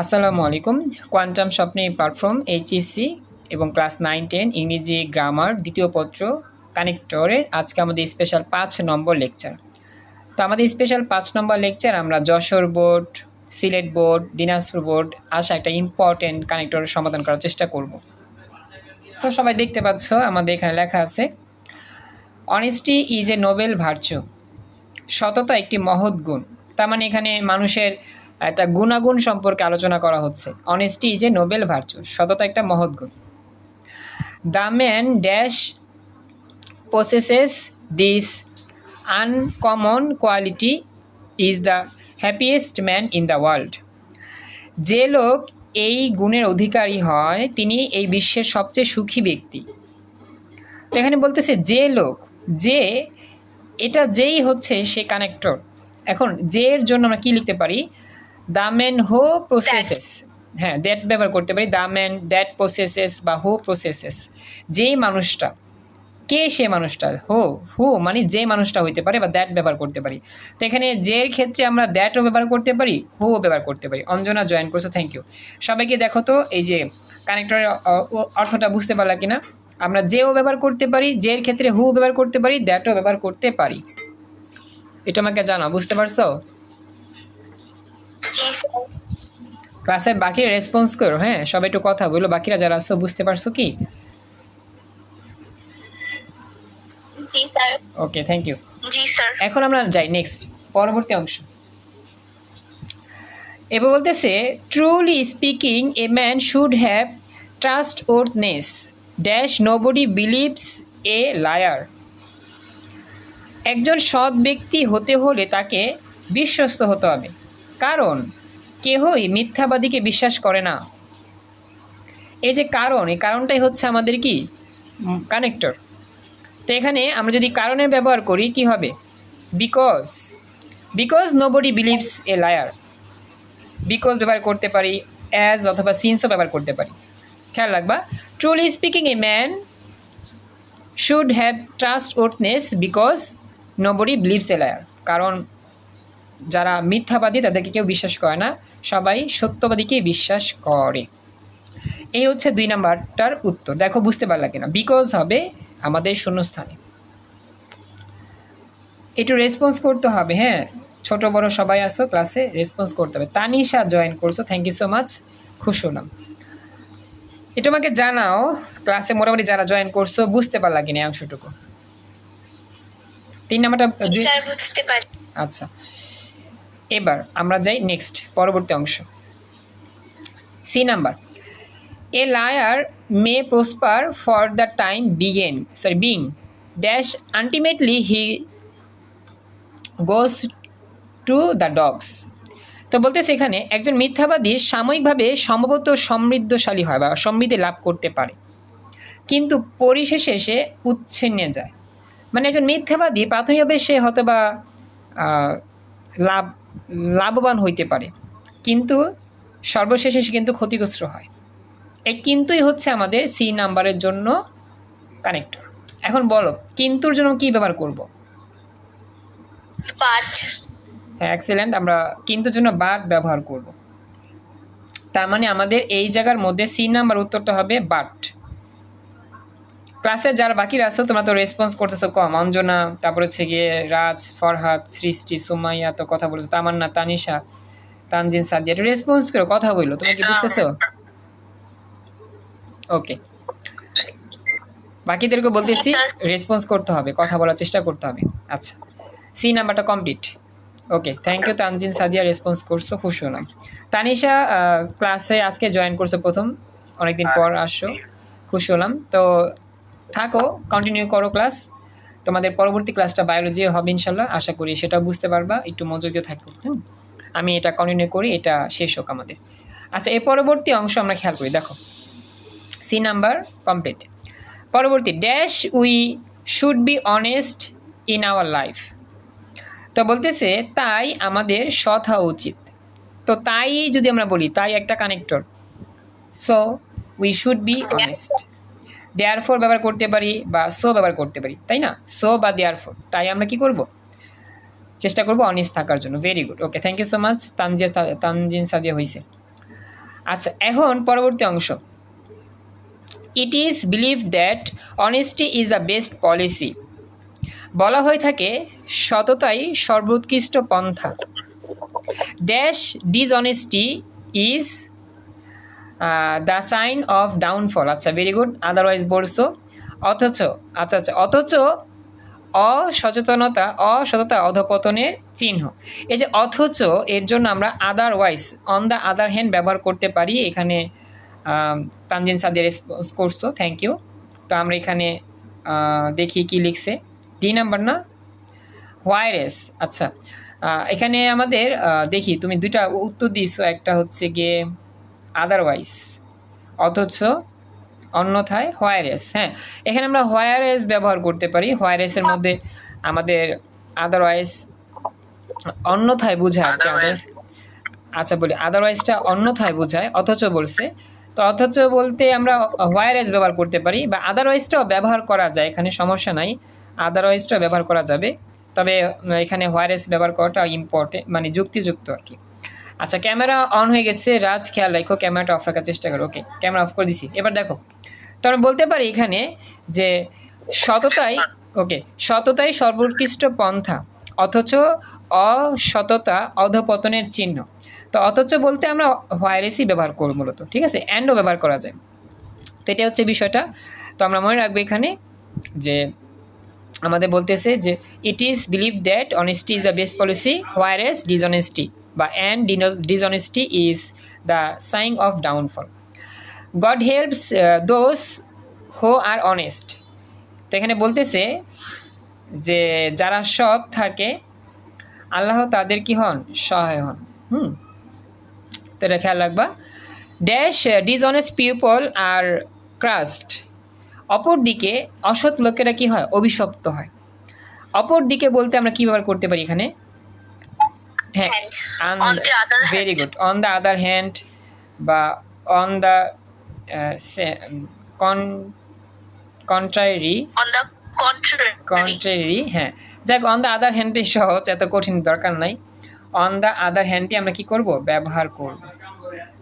আসসালামু আলাইকুম। কোয়ান্টাম স্বপ্নে প্ল্যাটফর্ম এইচএসসি এবং ক্লাস নাইন টেন ইংরেজি গ্রামার দ্বিতীয় পত্র কানেক্টরের আজকে আমাদের স্পেশাল পাঁচ নম্বর লেকচার। তো আমাদের স্পেশাল পাঁচ নম্বর লেকচার আমরা Jashore board, Sylhet board, Dinajpur board আসা একটা ইম্পর্টেন্ট কানেক্টরের সমাধান করার চেষ্টা করব। তো সবাই দেখতে পাচ্ছ, আমাদের এখানে লেখা আছে honesty is a noble virtue সততা একটি মহৎ গুণ। তার মানে এখানে মানুষের একটা গুণাগুণ সম্পর্কে আলোচনা করা হচ্ছে। Honesty is a noble virtue সততা একটা মহৎ গুণ। The man dash possesses this uncommon quality is the happiest man in the world যে লোক এই গুণের অধিকারী হয়, তিনি এই বিশ্বের সবচেয়ে সুখী ব্যক্তি। এখানে বলতেছে যে লোক, যে এটা যেই হচ্ছে সে কানেক্টর এখন যে এর জন্য আমরা কি লিখতে পারি? দ্য ম্যান হো প্রসেসেস হ্যাঁ দ্যাট ব্যবহার করতে পারি। দ্য ম্যান দ্যাট প্রসেসেস বা হো প্রসেসেস যেই মানুষটা কে সে মানুষটা হো হু মানে যে মানুষটা হইতে পারে বা দ্যাট ব্যবহার করতে পারি। তো এখানে যে ক্ষেত্রে আমরা দ্যাটও ব্যবহার করতে পারি হুও ব্যবহার করতে পারি। অঞ্জনা জয়েন করছ থ্যাংক ইউ সবাইকে দেখো তো এই যে কানেক্টরের অর্থটা বুঝতে পারলা কিনা? আমরা যেও ব্যবহার করতে পারি যে ক্ষেত্রে হু ব্যবহার করতে পারি দ্যাটও ব্যবহার করতে পারি। এটা আমাকে জানো বুঝতে পারছ জি স্যার ক্লাসে বাকি রেসপন্স করো হ্যাঁ? সবাই একটু কথা বলো বাকিরা যারা আছো বুঝতে পারছ কি? ওকে থ্যাংক ইউ জি এখন আমরা যাই নেক্সট পরবর্তী অংশ। এবার বলতেছে truly speaking a man should have trustworthiness dash nobody believes a liar একজন সৎ ব্যক্তি হতে হলে তাকে বিশ্বস্ত হতে হবে। কারণ কেহই মিথ্যাবাদীকে বিশ্বাস করে না। এই যে কারণ, এই কারণটাই হচ্ছে আমাদের কি? কানেক্টর তো এখানে আমরা যদি কারণের ব্যবহার করি, কি হবে? Because because nobody believes a liar because ব্যবহার করতে পারি অ্যাজ অথবা সিন্সও ব্যবহার করতে পারি। খেয়াল রাখবা truly speaking a man should have trustworthiness because nobody believes a liar কারণ যারা মিথ্যাবাদী, তাদেরকে কেউ বিশ্বাস করে না। সবাই সত্যবাদীকে বিশ্বাস করে। এই হচ্ছে দুই নাম্বারটার উত্তর। দেখো বুঝতে পারলা কিনা? বিকজ হবে আমাদের শূন্যস্থানে। একটু রেসপন্স করতে হবে হ্যাঁ? ছোট বড় সবাই আসো ক্লাসে রেসপন্স করতে হবে। তানিশা জয়েন করছ থ্যাংক ইউ সো মাচ খুশি হলাম। এটা আমাকে জানাও ক্লাসে মোটামুটি যারা জয়েন করছ বুঝতে পারলা কিনা অংশটুকু? তিন নাম্বারটা আচ্ছা। এবার আমরা যাই নেক্সট পরবর্তী অংশ। C number a liar may prosper for the time begin sorry being dash ultimately he goes to the dogs তো বলতেছে এখানে, একজন মিথ্যাবাদী সাময়িকভাবে সম্ভবত সমৃদ্ধশালী হয় বা সমৃদ্ধি লাভ করতে পারে। কিন্তু পরিশেষে সে উচ্ছিন্নে যায়। মানে একজন মিথ্যাবাদী প্রাথমিকভাবে সে হয়তো বা লাভ লাভবান হইতে পারে। কিন্তু সর্বশেষে সে কিন্তু ক্ষতিগ্রস্ত হয়। এই কিন্তুই হচ্ছে আমাদের সি নাম্বারের জন্য কানেক্টর এখন বলো কিন্তুর জন্য কি ব্যবহার করব? বাট। হ্যাঁ এক্সেলেন্ট আমরা কিন্তুর জন্য বাট ব্যবহার করব। তার মানে আমাদের এই জায়গার মধ্যে সি নাম্বার উত্তরটা হবে বাট। ক্লাসে যারা বাকি আছো তোমরা তো রেসপন্স করতেছো কম অঞ্জনা তারপর হচ্ছে গিয়ে রাজ ফরহাদ সৃষ্টি সুমাইয়া তো কথা বলেছ তামান্না তানিশা তানজিন সাদিয়া রেসপন্স করো কথা বলল তুমি কি বুঝতেছো? ওকে বাকিদেরকে বলতেছি রেসপন্স করতে হবে কথা বলার চেষ্টা করতে হবে। আচ্ছা সি নাম্বারটা complete okay thank you Tanjin Sadia response করছ খুশি হলাম তানিশা ক্লাসে আজকে জয়েন করছ প্রথম অনেকদিন পর আসছো খুশি হলাম তো থাকো কন্টিনিউ করো ক্লাস তোমাদের পরবর্তী ক্লাসটা বায়োলজি হবে ইনশাল্লাহ, আশা করি সেটাও বুঝতে পারবা, একটু মনোযোগ থাকো, হুম? আমি এটা কন্টিনিউ করি, এটা শেষ হোক আমাদের। আচ্ছা এর পরবর্তী অংশ আমরা খেয়াল করি, দেখো। সি নাম্বার কমপ্লিট পরবর্তী dash we should be honest in our life তো বলতেছে, তাই আমাদের সৎ হওয়া উচিত। তো তাই যদি আমরা বলি, তাই একটা connector so we should be honest therefore ব্যবহার করতে পারি বা সো ব্যবহার করতে পারি, তাই না? সো বা দেয়ার ফোর তাই আমরা কি করব? চেষ্টা করব অনেস্ট থাকার জন্য very good okay thank you so much Tanzia Tanjin Sadia হয়েছে আচ্ছা এখন পরবর্তী অংশ। It is believe that honesty is the best policy বলা হয়ে থাকে, সততাই সর্বোৎকৃষ্ট পন্থা। Dash dishonesty is the sign of downfall আচ্ছা ভেরি গুড আদারওয়াইজ বলছো। অথচ আচ্ছা আচ্ছা অথচ অসচেতনতা, অসততা অধপতনের চিহ্ন। এই যে অথচ, এর জন্য আমরা otherwise on the other hand ব্যবহার করতে পারি। এখানে তানজিন সাদিয়া রেসপন্স করছ থ্যাংক ইউ তো আমরা এখানে দেখি কি লিখছে। ডি নাম্বার না? হোয়াইরেস আচ্ছা। এখানে আমাদের দেখি, তুমি দুইটা উত্তর দিছো একটা হচ্ছে গিয়ে আদারওয়াইজ অথচ অন্যথায় হোয়াইরেস হ্যাঁ। এখানে আমরা হোয়াইরেস ব্যবহার করতে পারি। হোয়াইরেসের মধ্যে আমাদের আদারওয়াইজ অন্যথায় বোঝায় আচ্ছা বলি আদারওয়াইজটা অন্যথায় বোঝায় অথচ বলছে। তো অথচ বলতে আমরা হোয়াইরেস ব্যবহার করতে পারি বা আদারওয়াইজটাও ব্যবহার করা যায় এখানে সমস্যা নাই। আদারওয়াইজটাও ব্যবহার করা যাবে। তবে এখানে হোয়াইরেস ব্যবহার করাটা ইম্পর্টেন্ট মানে যুক্তিযুক্ত আর কি। আচ্ছা ক্যামেরা অন হয়ে গেছে, রাজ খেয়াল রাখো, ক্যামেরাটা অফ রাখার চেষ্টা করো ওকে ক্যামেরা অফ করে দিছি। এবার দেখো, তো আমরা বলতে পারি এখানে যে সততাই ওকে সততাই সর্বোৎকৃষ্ট পন্থা, অথচ অসততা অধপতনের চিহ্ন। তো অথচ বলতে আমরা হোয়াইরেসই ব্যবহার করব মূলত, ঠিক আছে? অ্যান্ডও ব্যবহার করা যায়। তো এটা হচ্ছে বিষয়টা। তো আমরা মনে রাখব এখানে যে আমাদের বলতেছে যে it is believe that honesty is the best policy whereas dishonesty বা and dishonesty is the sign of downfall God helps those who are honest তো এখানে বলতেছে যে, যারা সৎ থাকে, আল্লাহ তাদের কি হন? সহায় হন। হুম। তো এটা খেয়াল রাখবা। ড্যাশ ডিসঅনেস্ট পিপল আর ক্রাস্ট অপরদিকে অসৎ লোকেরা কি হয়? অভিশপ্ত হয়। অপর দিকে বলতে আমরা কি ব্যবহার করতে পারি এখানে? Hand. On the other hand. Very good on the other hand বা on the con contrary On the contrary. Contrary হ্যাঁ। যাক অন দ্য আদার হ্যান্ডটি সহজ এত কঠিন দরকার নাই। অন দ্য আদার হ্যান্ডটি আমরা কি করব? ব্যবহার করব।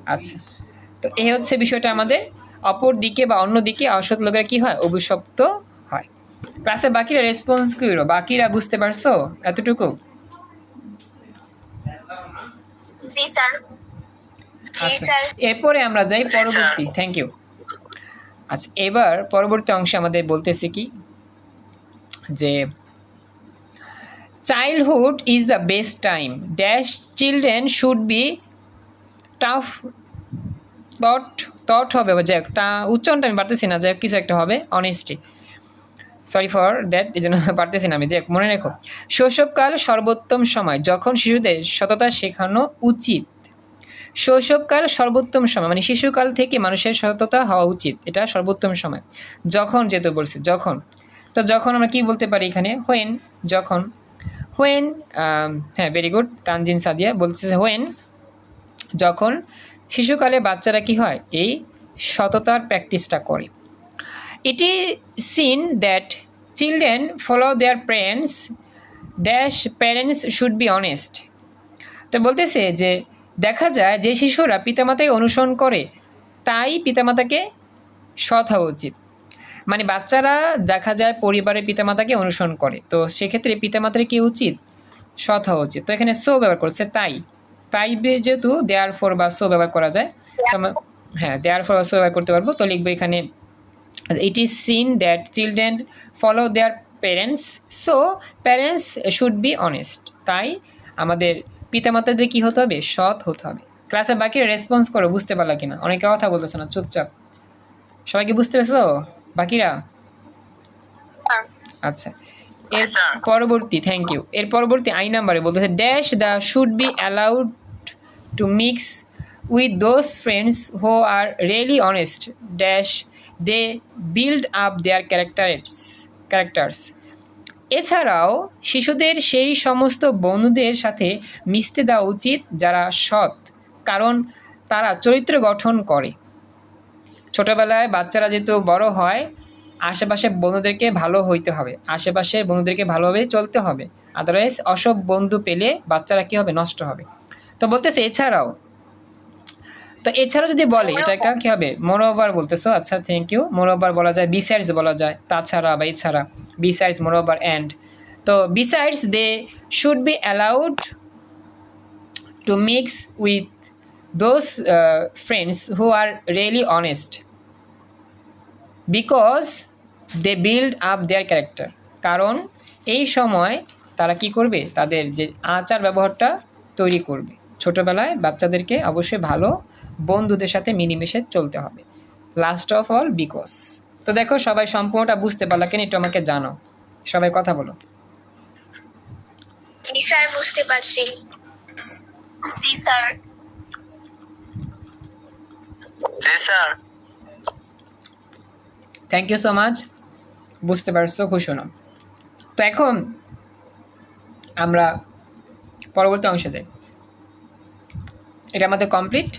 আচ্ছা। তো এই হচ্ছে বিষয়টা আমাদের। অপর দিকে বা অন্য দিকে অসৎ লোকেরা কি হয়? অভিশপ্ত হয়। ক্লাসে বাকিরা রেসপন্স করো? বাকিরা বুঝতে পারছ? এতটুকু? জি স্যার। জি আচ্ছা। স্যার। এরপরে আমরা যাই। পরবর্তী থ্যাংক ইউ আচ্ছা এবার পরবর্তী অংশে আমাদের বলতেছে কি? যে childhood is the best time dash children should be tough taught taught হবে যাই হোক, তা উচ্চারণটা আমি পারতেছি না যাই হোক, কিছু একটা হবে অনেস্টি সরি ফর দ্যাট এই জন্য পারতেছি না আমি। যে মনে রেখো। শৈশবকাল সর্বোত্তম সময়, যখন শিশুদের সততা শেখানো উচিত। শৈশবকাল সর্বোত্তম সময় মানে শিশুকাল থেকে মানুষের সততা হওয়া উচিত। এটা সর্বোত্তম সময়। যখন যেহেতু বলছি, যখন। তো যখন আমরা কি বলতে পারি এখানে? হোয়েন যখন। হোয়েন হ্যাঁ ভেরি গুড তানজিন সাদিয়া বলতেছে হোয়েন যখন শিশুকালে বাচ্চারা কি হয়? এই সততার প্র্যাকটিসটা করে। It is seen that children follow their parents dash parents should be honest তো বলতেছে যে, দেখা যায় যে শিশুরা পিতামাতাকে অনুসরণ করে, তাই পিতামাতাকে সৎ হওয়া উচিত। মানে বাচ্চারা দেখা যায় পরিবারের পিতামাতাকে অনুসরণ করে, তো সেক্ষেত্রে পিতামাতার কি উচিত? সৎ হওয়া উচিত। তো এখানে সো ব্যবহার করছে তাই। তাই যেহেতু দেয়ার ফোর বা সো ব্যবহার করা যায়। হ্যাঁ দেয়ার ফোর বা সো ব্যবহার করতে পারব। তো লিখব এখানে it is seen that children follow their parents so parents should be honest তাই আমাদের পিতামাতাদের কি হতে হবে? সৎ হতে হবে। ক্লাসে বাকি রেসপন্স করো বুঝতে পারলা কিনা? অনেকে কথা বলতেছে না চুপচাপ। সবাই কি বুঝতে পেরেছ? বাকিরা? স্যার আচ্ছা। এর sir. পরবর্তী থ্যাংক ইউ এর পরবর্তী আই নাম্বারে বলতেছে dash the should be allowed to mix with those friends who are really honest dash they build up their characters characters এছাড়াও, শিশুদের সেই সমস্ত বন্ধুদের সাথে মিশতে দেওয়া উচিত যারা সৎ, কারণ তারা চরিত্র গঠন করে। ছোটবেলায় বাচ্চারা যেহেতু বড় হয়, আশেপাশে বন্ধুদেরকে ভালো হইতে হবে আশেপাশের বন্ধুদেরকে ভালোভাবে চলতে হবে। আদারওয়াইজ অসব বন্ধু পেলে বাচ্চারা কী হবে? নষ্ট হবে। তো বলতেছে, এছাড়াও তো এছাড়া যদি বলে এটা একটা কি হবে? মোর ওভার বলতেছো? আচ্ছা থ্যাংক ইউ মোর ওভার বলা যায় বিসাইডস বলা যায় তাছাড়া বা এছাড়া। বিসাইডস মোর ওভার অ্যান্ড তো besides they should be allowed to mix with those friends who are really honest because they build up their character কারণ এই সময় তারা কি করবে? তাদের যে আচার ব্যবহারটা তৈরি করবে। ছোটোবেলায় বাচ্চাদেরকে অবশ্যই ভালো বন্ধুদের সাথে মিনিমিশে চলতে হবে। লাস্ট অফ অল বিকজ তো দেখো সবাই সম্পূর্ণটা বুঝতে পারলা কেন একটু আমাকে জানো সবাই কথা বলো। জি স্যার বুঝতে পারছি। জি sir. G sir. Thank you so much বুঝতে পারছ খুশি হলাম। তো এখন আমরা পরবর্তী অংশে যাই। এটা আমাদের কমপ্লিট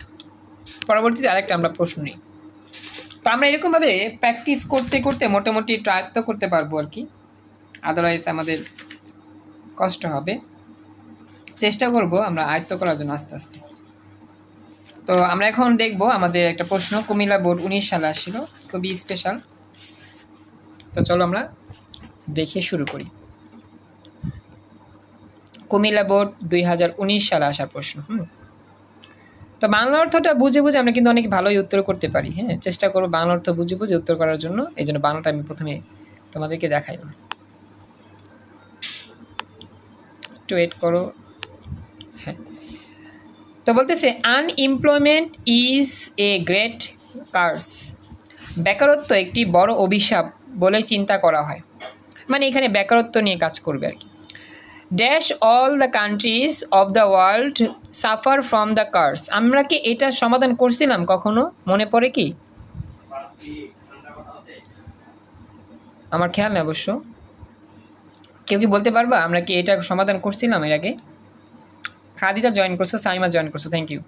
পরবর্তীতে আরেকটা আমরা প্রশ্ন নিই। তো আমরা এরকমভাবে প্র্যাকটিস করতে করতে মোটামুটি ট্রায়ত্ত করতে পারব আর কি। আদারওয়াইজ আমাদের কষ্ট হবে। চেষ্টা করব আমরা আয়ত্ত করার জন্য আস্তে আস্তে। তো আমরা এখন দেখব আমাদের একটা প্রশ্ন, কুমিল্লা বোর্ড উনিশ সালে আসছিল, খুবই স্পেশাল তো চলো আমরা দেখে শুরু করি। কুমিল্লা বোর্ড দুই হাজার উনিশ সালে আসার প্রশ্ন, হুম? তো বাংলা অর্থটা বুঝে বুঝে আমরা কিন্তু অনেক ভালোই উত্তর করতে পারি হ্যাঁ? চেষ্টা করব বাংলা অর্থ বুঝে বুঝে উত্তর করার জন্য। এই জন্য বাংলাটা আমি প্রথমে তোমাদেরকে দেখাইলাম একটু ওয়েট করো। হ্যাঁ। তো বলতেছে unemployment is a great curse বেকারত্ব একটি বড় অভিশাপ বলে চিন্তা করা হয়। মানে এখানে বেকারত্ব নিয়ে কাজ করবে আর কি। Dash all the countries of the world suffer from the curse আমরা কি এটা সমাধান করছিলাম কখনো? মনে পড়ে কি? আমার খেয়াল নেই অবশ্য। কেউ কি বলতে পারবা? আমরা কি এটা সমাধান করছিলাম এর আগে? খাদিজা জয়েন করছ সাইমা জয়েন করছ থ্যাংক ইউ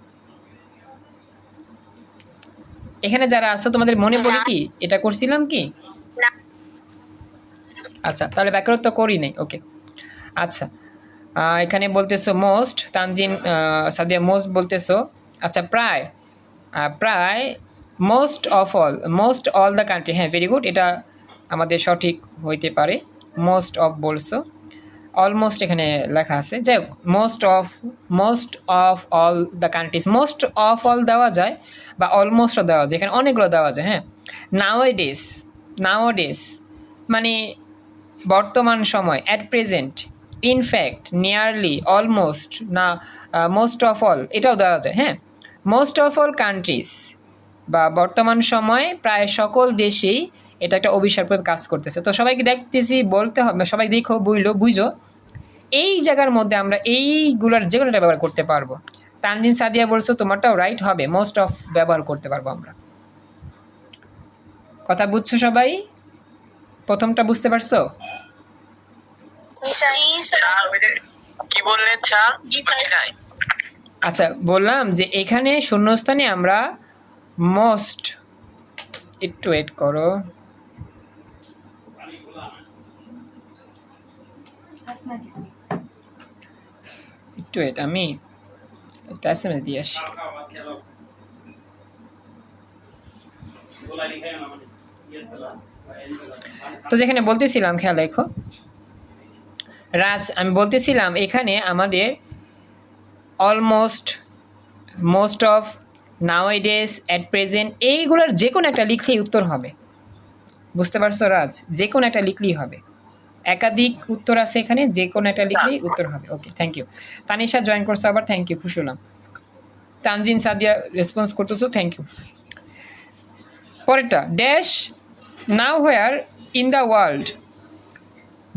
এখানে যারা আছো তোমাদের মনে পড়ে কি? এটা করছিলাম কি? আচ্ছা তাহলে ব্যাকরত্ব করি নাই ওকে আচ্ছা। এখানে বলতেছো মোস্ট তানজিম সাদিয়া মোস্ট বলতেছো। আচ্ছা প্রায় প্রায় most of all most all the country হ্যাঁ ভেরি গুড এটা আমাদের সঠিক হইতে পারে। মোস্ট অফ বলছো। অলমোস্ট এখানে লেখা আছে। যাই হোক most of most of all the countries most of all দেওয়া যায় বা অলমোস্টও দেওয়া যায়। এখানে অনেকগুলো দেওয়া যায় হ্যাঁ। নাও ডেস নাও ডেস মানে বর্তমান সময় at present in fact nearly almost না মোস্ট অফ অল এটাও দেওয়া যায় হ্যাঁ? মোস্ট অফ অল কান্ট্রিজ বা বর্তমান সময়ে প্রায় সকল দেশেই এটা একটা অভিশাপের কাজ করতেছে। তো সবাইকে দেখতেছি, বলতে হবে সবাই দেখো বুঝলো বুঝো এই জায়গার মধ্যে আমরা এইগুলোর যে কোনোটা ব্যবহার করতে পারব। তানজিন সাদিয়া বলছো, তোমারটাও রাইট হবে মোস্ট অফ ব্যবহার করতে পারব আমরা। কথা বুঝছ সবাই? প্রথমটা বুঝতে পারছ জি স্যার জি স্যার স্যার ওই যে কি বললেন নাই। আচ্ছা বললাম যে এখানে শূন্যস্থানে আমরা মোস্ট একটু ওয়েট করো। একটু ওয়েট আমি একটা এস এম এস দিয়ে আসি। তো যেখানে বলতেছিলাম খেয়াল রেখো। রাজ আমি বলতেছিলাম এখানে আমাদের almost most of nowadays at present এইগুলোর যে কোনো একটা লিখলেই উত্তর হবে। বুঝতে পারছ রাজ? যে কোনো একটা লিখলেই হবে। একাধিক উত্তর আছে এখানে যে কোনো একটা লিখলেই উত্তর হবে। Okay thank you Tanisha join করছ আবার থ্যাংক ইউ খুশি হলাম তানজিন সাদিয়া রেসপন্স করতেছো থ্যাংক ইউ পরেরটা dash now where in the world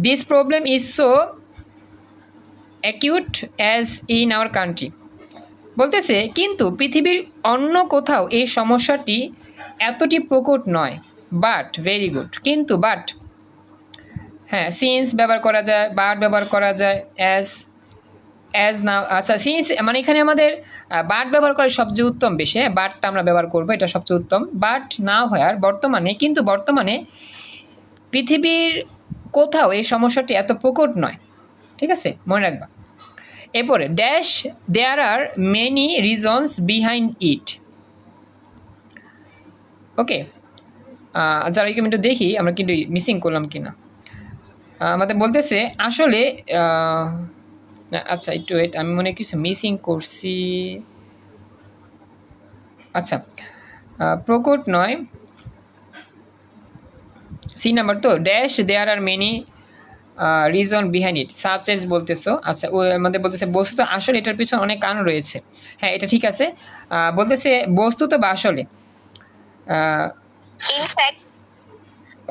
this problem is so acute as in our country বলতেছে, কিন্তু পৃথিবীর অন্য কোথাও এই সমস্যাটি এতটি প্রকট নয় বাট ভেরি গুড কিন্তু বাট হ্যাঁ সিন্স ব্যবহার করা যায় বাট ব্যবহার করা যায় অ্যাজ অ্যাজ নাও আচ্ছা সিন্স মানে এখানে আমাদের বাট ব্যবহার করে সবচেয়ে উত্তম বেশি হ্যাঁ বাটটা আমরা ব্যবহার করব, এটা সবচেয়ে উত্তম বাট নাও হয় আর বর্তমানে, কিন্তু বর্তমানে পৃথিবীর কোথাও এই সমস্যাটি এত প্রকট নয়। ঠিক আছে? মনে রাখবা। এরপরে dash there are many reasons behind it okay যারা এরকম একটু দেখি আমরা কিন্তু মিসিং করলাম কিনা। আহ, আমাদের বলতেছে আসলে না, আচ্ছা একটু ওয়েট আমি মনে কিছু মিসিং করছি। আচ্ছা প্রকট নয়। সি নাম্বার তো dash there are many reason behind it such as বলতেছো আচ্ছা ও আমাদের বলতেছে বস্তু তো আসলে এটার পিছনে অনেক কারণ রয়েছে। হ্যাঁ এটা ঠিক আছে। বলতেছে বস্তু তো বা আসলে।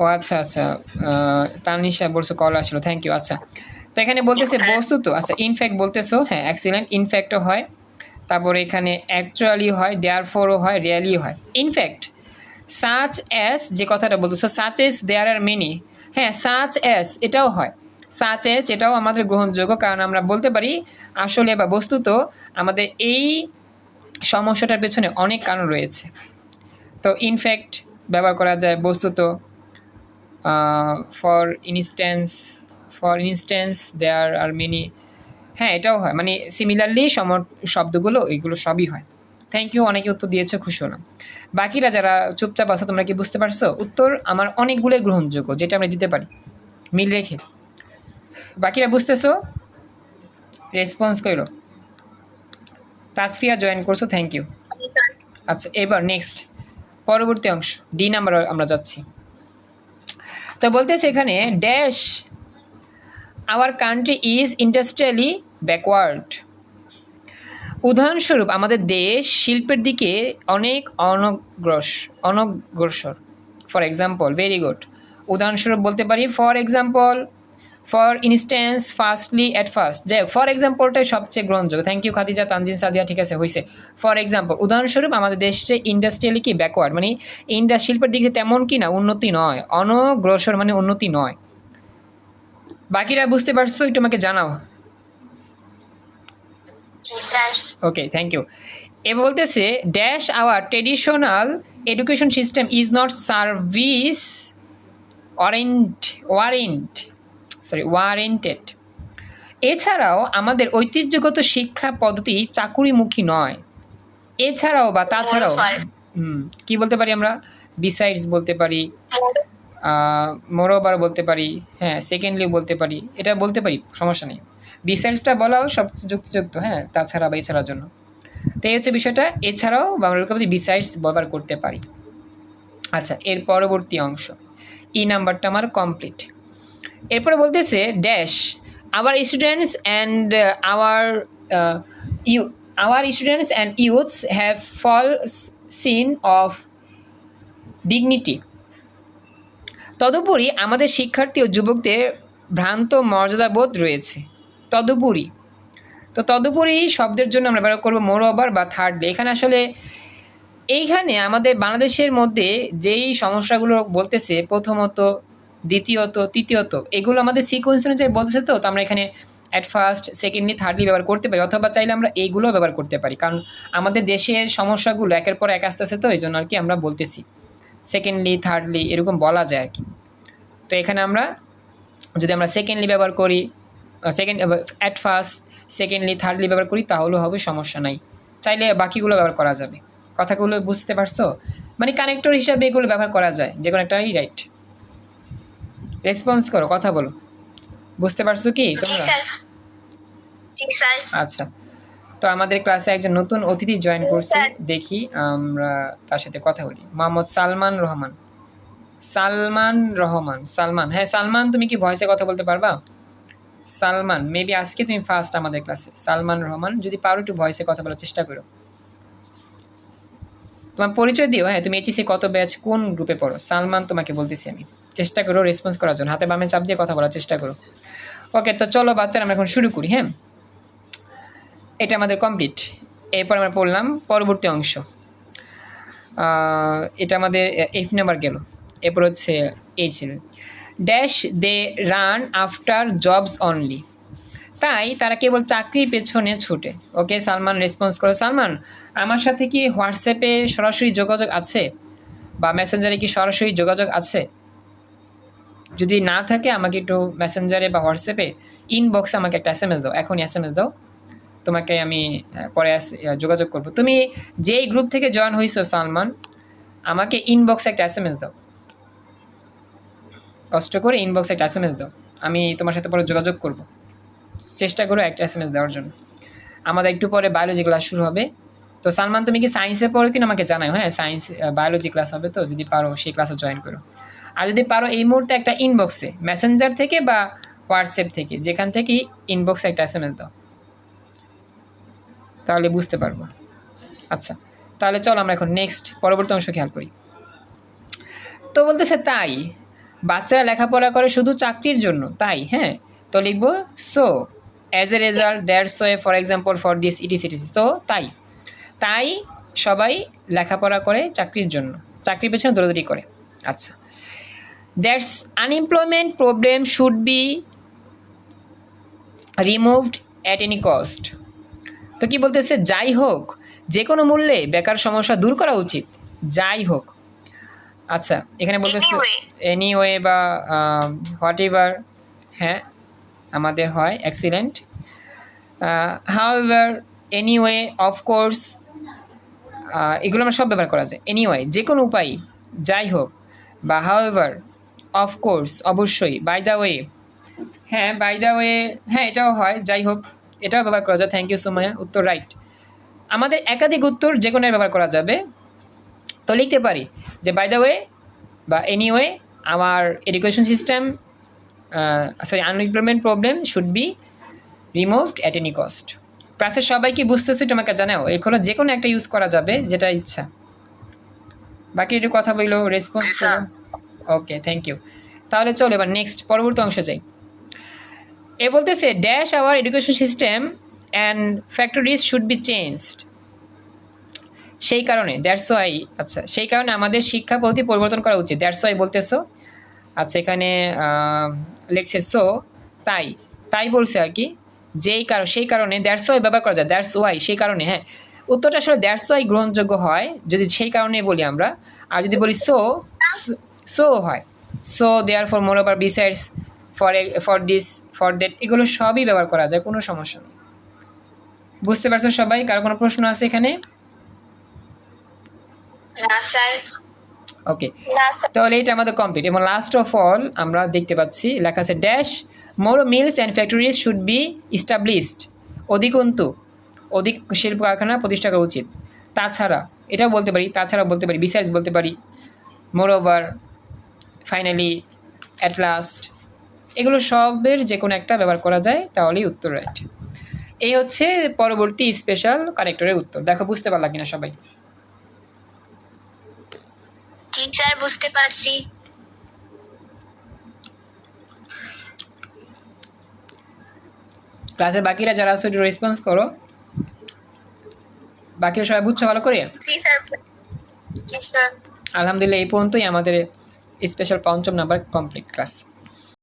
ও আচ্ছা আচ্ছা তানিশা বলছো কল আসলো থ্যাংক ইউ আচ্ছা। তো এখানে বলতেছে বস্তু তো আচ্ছা ইনফ্যাক্ট বলতেছো হ্যাঁ অ্যাক্সিলেন্ট ইনফ্যাক্টও হয়। তারপরে এখানে অ্যাকচুয়ালি হয় দেয়ার ফোরও হয় রিয়ালি হয়। ইনফ্যাক্ট সাচ অ্যাস যে কথাটা বলতেছো such as there are many হ্যাঁ সাচ অ্যাস এটাও হয়। সাচ এস এটাও আমাদের গ্রহণযোগ্য, কারণ আমরা বলতে পারি, আসলে বা বস্তুত আমাদের এই সমস্যাটার পেছনে অনেক কারণ রয়েছে। তো ইনফ্যাক্ট ব্যবহার করা যায় বস্তুত for instance for instance there are many হ্যাঁ এটাও হয়। মানে সিমিলারলি সম শব্দগুলো, এগুলো সবই হয়। থ্যাংক ইউ অনেকে উত্তর দিয়েছ খুশি হলাম। বাকিরা যারা চুপচাপ আছো, তোমরা কি বুঝতে পারছ? উত্তর আমার অনেকগুলোই গ্রহণযোগ্য, যেটা আমরা দিতে পারি। মিল রেখে। বাকিরা বুঝতেছো? রেসপন্স করো তাসফিয়া জয়েন করছ থ্যাংক ইউ আচ্ছা এবার নেক্সট পরবর্তী অংশ ডি নাম্বার আমরা যাচ্ছি। তো বলতেছে এখানে dash our country is industrially backward উদাহরণস্বরূপ, আমাদের দেশ শিল্পের দিকে অনেক অনগ্রস, অনগ্রসর। ফর এক্সাম্পল ভেরি গুড উদাহরণস্বরূপ বলতে পারি for example for instance firstly at first যাই হোক ফর এক্সাম্পলটাই সবচেয়ে গ্রহণযোগ্য। থ্যাংক ইউ খাদিজা, তানজিন, সাদিয়া, ঠিক আছে হয়েছে ফর এক্সাম্পল উদাহরণস্বরূপ, আমাদের দেশে ইন্ডাস্ট্রিয়ালি কি ব্যাকওয়ার্ড মানে ইন্ডা শিল্পের দিকে তেমন কি না, উন্নতি নয়। অনগ্রসর মানে উন্নতি নয়। বাকিরা বুঝতে পারছ, একটু আমাকে জানাও। ওকে থ্যাংক ইউ এ বলতেছে dash our traditional education system is not service warrant warrant sorry warranted এছাড়াও আমাদের ঐতিহ্যগত শিক্ষা পদ্ধতি চাকুরিমুখী নয়। এছাড়াও বা তাছাড়াও কি বলতে পারি আমরা? বিসাইডস বলতে পারি মোরোবার বলতে পারি হ্যাঁ সেকেন্ডলি বলতে পারি এটা বলতে পারি সমস্যা নেই। বিসাইডসটা বলাও সবচেয়ে যুক্তিযুক্ত হ্যাঁ তাছাড়া বা এছাড়ার জন্য। তো এই হচ্ছে বিষয়টা। এছাড়াও বাংলা বলতে বিসাইডস ব্যবহার করতে পারি। আচ্ছা এর পরবর্তী অংশ। ই নাম্বারটা আমার কমপ্লিট এরপরে বলতেছে dash our students and our you our students and youths have fall seen of dignity তদুপরি আমাদের শিক্ষার্থী ও যুবকদের ভ্রান্ত মর্যাদাবোধ রয়েছে। তদুপরি। তো তদুপরি শব্দের জন্য আমরা ব্যবহার করব মোর ওভার বা থার্ডলি এখানে আসলে এইখানে আমাদের বাংলাদেশের মধ্যে যেই সমস্যাগুলো বলতেছে, প্রথমত, দ্বিতীয়ত, তৃতীয়ত, এগুলো আমাদের সিকোয়েন্স অনুযায়ী বলতেছে তো তো আমরা এখানে অ্যাট ফার্স্ট সেকেন্ডলি থার্ডলি ব্যবহার করতে পারি। অথবা চাইলে আমরা এইগুলোও ব্যবহার করতে পারি। কারণ আমাদের দেশের সমস্যাগুলো একের পর এক আস্তে আসতেছে তো, এই জন্য আর কি আমরা বলতেছি। সেকেন্ডলি থার্ডলি এরকম বলা যায় আর কি। তো এখানে আমরা যদি আমরা সেকেন্ডলি ব্যবহার করি second at first secondly thirdly ব্যবহার করি তাহলেও হবে সমস্যা নাই। চাইলে বাকিগুলো ব্যবহার করা যাবে। কথাগুলো বুঝতে পারছ? মানে কানেক্টর হিসাবে এগুলো ব্যবহার করা যায় যে কোনো একটাই রাইট রেসপন্স করো কথা বলো। বুঝতে পারছ কি? তোমরা? আচ্ছা। তো আমাদের ক্লাসে একজন নতুন অতিথি জয়েন করছে দেখি আমরা তার সাথে কথা বলি। মোহাম্মদ সালমান রহমান। সালমান রহমান সালমান। হ্যাঁ সালমান তুমি কি ভয়েসে কথা বলতে পারবা? সালমান মেবি আজকে তুমি ফার্স্ট আমাদের ক্লাসে সালমান রহমান, যদি পারো একটু ভয়েসে কথা বলার চেষ্টা করো। তোমার পরিচয় দিও হ্যাঁ তুমি এইচএসি কত ব্যাচ কোন গ্রুপে পড়ো? সালমান তোমাকে বলতেছি আমি। চেষ্টা করো রেসপন্স করার জন্য। হাতে বামে চাপ দিয়ে কথা বলার চেষ্টা করো। ওকে তো চলো বাচ্চারা, আমরা এখন শুরু করি হ্যাঁ? এটা আমাদের কমপ্লিট এরপর আমরা পড়লাম পরবর্তী অংশ। এটা আমাদের এফ নাম্বার গেল। এরপর হচ্ছে এই ছিল। Dash they run after jobs only. তাই তারা কেবল চাকরির পেছনে ছুটে। ওকে, সালমান, রেসপন্স করো। সালমান, আমার সাথে কি হোয়াটসঅ্যাপে সরাসরি যোগাযোগ আছে? বা মেসেঞ্জারে কি সরাসরি যোগাযোগ আছে? যদি না থাকে, আমাকে একটু মেসেঞ্জারে বা হোয়াটসঅ্যাপে ইনবক্সে আমাকে একটা এস এম এস দাও। এখনই এস এম এস দাও। তোমাকে আমি পরে যোগাযোগ করব। তুমি যেই গ্রুপ থেকে জয়েন হয়েছো সালমান, আমাকে ইনবক্সে একটা এস এম এস দাও। কষ্ট করে ইনবক্সে একটা এস এম দাও। আমি তোমার সাথে পরে যোগাযোগ করব। চেষ্টা করো একটা এস এম দেওয়ার জন্য। আমাদের একটু পরে বায়োলজি ক্লাস শুরু হবে। তো সালমান, তুমি কি সায়েন্সে পড়ো কিনা আমাকে জানাও? হ্যাঁ সায়েন্স বায়োলজি ক্লাস হবে তো, যদি পারো সেই ক্লাসে জয়েন করো। আর যদি পারো এই মুহূর্তে একটা ইনবক্সে মেসেঞ্জার থেকে বা হোয়াটসঅ্যাপ থেকে, যেখান থেকে ইনবক্সে একটা এস এম এস দাও। তাহলে বুঝতে পারব। আচ্ছা তাহলে চলো আমরা এখন নেক্সট পরবর্তী অংশ খেয়াল করি। তো বলতেছে তাই বাচ্চারা লেখাপড়া করে শুধু চাকরির জন্য, তাই হ্যাঁ? তো লিখব so as a result that's way for example for this ইটি সিটিস তো তাই তাই সবাই লেখাপড়া করে চাকরির জন্য, চাকরির পেছনে দৌড়াদৌড়ি করে। আচ্ছা that's unemployment problem should be removed at any cost তো কি বলতেছে? যাই হোক যে কোনো মূল্যে বেকার সমস্যা দূর করা উচিত। যাই হোক আচ্ছা এখানে বলতেছে Anyway. এনি ওয়ে বা হোয়াট এভার হ্যাঁ আমাদের হয় accident however anyway of course এগুলো আমরা সব ব্যবহার করা যায়। এনি ওয়ে যে কোনো উপায় যাই হোক বা হাউ এভার অফকোর্স অবশ্যই বাই দ্য ওয়ে হ্যাঁ বাই দ্য ওয়ে হ্যাঁ এটাও হয় যাই হোক এটাও ব্যবহার করা যায়। থ্যাংক ইউ সো সোমায়া উত্তর রাইট আমাদের একাধিক উত্তর যে কোনো ব্যবহার করা যাবে। তো লিখতে পারি যে বাই দ্য ওয়ে বা এনি ওয়ে আমার education system sorry unemployment problem should be removed at any cost ক্লাসের সবাই কি বুঝতেছে তোমাকে জানাও? এগুলো যে কোনো একটা ইউজ করা যাবে যেটা ইচ্ছা। বাকি একটু কথা বলল রেসপন্স ওকে থ্যাংক ইউ তাহলে চলো এবার নেক্সট পরবর্তী অংশে যাই। এ বলতেছে dash our education system and factories should be changed সেই কারণে দ্যাটস ওয়াই আচ্ছা সেই কারণে আমাদের শিক্ষা পদ্ধতি পরিবর্তন করা উচিত। দ্যাটস ওয়াই বলতেছো? আচ্ছা এখানে লিখছে সো তাই তাই বলছে আর কি, যেই কারণ সেই কারণে দ্যাটস ওয়াই ব্যবহার করা যায় দ্যাটস ওয়াই সেই কারণে হ্যাঁ। উত্তরটা আসলে দ্যাটস ওয়াই গ্রহণযোগ্য হয়, যদি সেই কারণে বলি আমরা। আর যদি বলি সো সো হয় so therefore moreover besides for for this for that এগুলো সবই ব্যবহার করা যায়, কোনো সমস্যা নেই। বুঝতে পারছ সবাই? কারও কোনো প্রশ্ন আছে এখানে? না স্যার ওকে তাহলে এটা আমাদের কমপ্লিট এবং লাস্ট অফ অল আমরা দেখতে পাচ্ছি লেখা আছে dash more mills and factories should be established অধিকন্তু অধিক শিল্প কারখানা প্রতিষ্ঠা করা উচিত। তাছাড়া এটাও বলতে পারি তাছাড়া বলতে পারি বিসাইডস বলতে পারি moreover finally at last এগুলো সবের যে কোনো একটা ব্যবহার করা যায় তাহলেই উত্তর রাইট এই হচ্ছে পরবর্তী স্পেশাল কানেক্টরের উত্তর। দেখো বুঝতে পারলা কিনা সবাই? স্যার বুঝতে পারছি। ক্লাসে বাকিরা যারা আছে একটু রেসপন্স করো। বাকিরা সবাই বুঝছ ভালো করে? জি স্যার জি স্যার। আলহামদুলিল্লাহ এই পর্যন্তই আমাদের স্পেশাল পঞ্চম নাম্বার কমপ্লিট ক্লাস